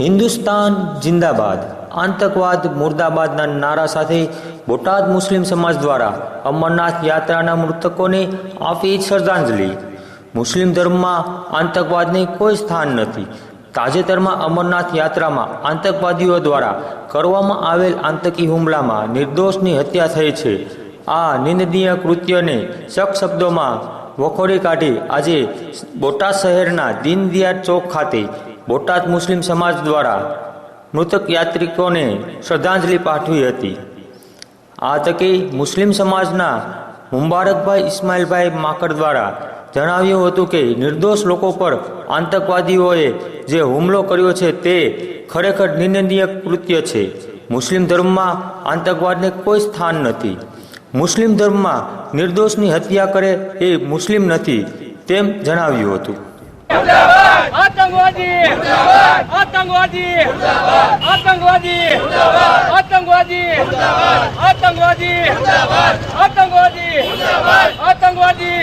હિન્દુસ્તાન જિંદાબાદ, આતંકવાદ મુર્દાબાદના નારા સાથે બોટાદ મુસ્લિમ સમાજ દ્વારા અમરનાથ યાત્રાના મૃતકોને આપી શ્રદ્ધાંજલિ. મુસ્લિમ ધર્મમાં આતંકવાદને કોઈ સ્થાન નથી. તાજેતરમાં અમરનાથ યાત્રામાં આતંકવાદીઓ દ્વારા કરવામાં આવેલ આતંકી હુમલામાં નિર્દોષની હત્યા થઈ છે. આ નિંદનીય કૃત્યને શક શબ્દોમાં વખોડી કાઢી આજે બોટાદ શહેરના દીનદયાળ ચોક ખાતે બોટાદ મુસ્લિમ સમાજ દ્વારા મૃતક યાત્રિકોને શ્રદ્ધાંજલિ પાઠવી હતી. આ તકે મુસ્લિમ સમાજના મુબારકભાઈ ઇસ્માઇલભાઈ માકડ દ્વારા જણાવ્યું હતું કે નિર્દોષ લોકો પર આતંકવાદીઓએ જે હુમલો કર્યો છે તે ખરેખર નિંદનીય કૃત્ય છે. મુસ્લિમ ધર્મમાં આતંકવાદને કોઈ સ્થાન નથી. મુસ્લિમ ધર્મમાં નિર્દોષની હત્યા કરે એ મુસ્લિમ નથી તેમ જણાવ્યું હતું. આતંકવાદી આતંકવાદી આતંકવાદી આતંકવાદી આતંકવાદી આતંકવાદી આતંકવાદી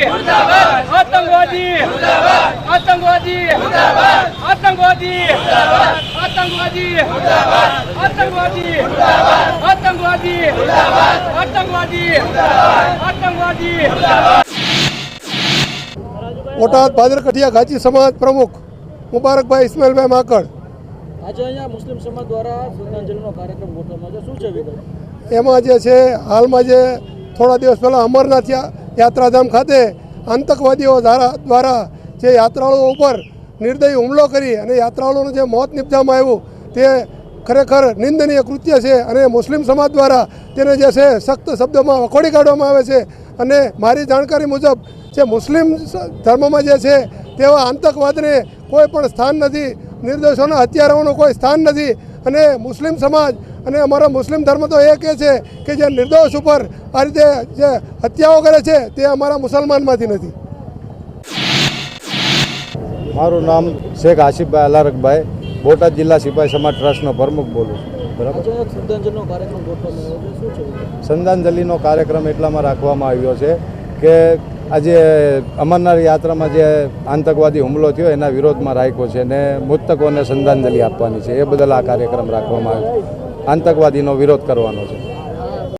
આતંકવાદી આતંકવાદી આતંકવાદી આતંકવાદી આતંકવાદી આતંકવાદી આતંકવાદી આતંકવાદી બોટાદ ભાદરકઠિયા ઘાચી સમાજ પ્રમુખ મુબારકભાઈ ઇસ્માઇલભાઈ માકડ. આજે અહીંયા મુસ્લિમ સમાજ દ્વારા શ્રદ્ધાંજલિનો કાર્યક્રમ ગોઠવવામાં શું છે વિગત? એમાં જે છે હાલમાં જે થોડા દિવસ પહેલાં અમરનાથ યાત્રાધામ ખાતે આતંકવાદીઓ દ્વારા જે યાત્રાળુઓ ઉપર નિર્દય હુમલો કરી અને યાત્રાળુઓનું જે મોત નિપજામાં આવ્યું તે ખરેખર નિંદનીય કૃત્ય છે અને મુસ્લિમ સમાજ દ્વારા તેને જે છે સખ્ત શબ્દોમાં વખોડી કાઢવામાં આવે છે. અને મારી જાણકારી મુજબ જે મુસ્લિમ ધર્મમાં જે છે તેવા આતંકવાદને કોઈ પણ સ્થાન નથી. નિર્દોષોના હત્યારાઓનું કોઈ સ્થાન નથી. અને મુસ્લિમ સમાજ અને અમારા મુસ્લિમ ધર્મ તો એ કહે છે કે જે નિર્દોષ ઉપર આ રીતે જે હત્યાઓ કરે છે તે અમારા મુસલમાનમાંથી નથી. મારું નામ શેખ આસિફભાઈ અલારકભાઈ, બોટાદ જિલ્લા સિપાહી સમાજ ટ્રસ્ટનો પ્રમુખ બોલું છું. બરાબર? શ્રદ્ધાંજલિનો કાર્યક્રમ એટલામાં રાખવામાં આવ્યો છે કે આજે અમરનાથ યાત્રામાં જે આતંકવાદી હુમલો થયો એના વિરોધમાં રાખ્યો છે ને મૃતકોને શ્રદ્ધાંજલિ આપવાની છે. એ બદલ આ કાર્યક્રમ રાખવામાં આવ્યો આતંકવાદીનો વિરોધ કરવાનો છે.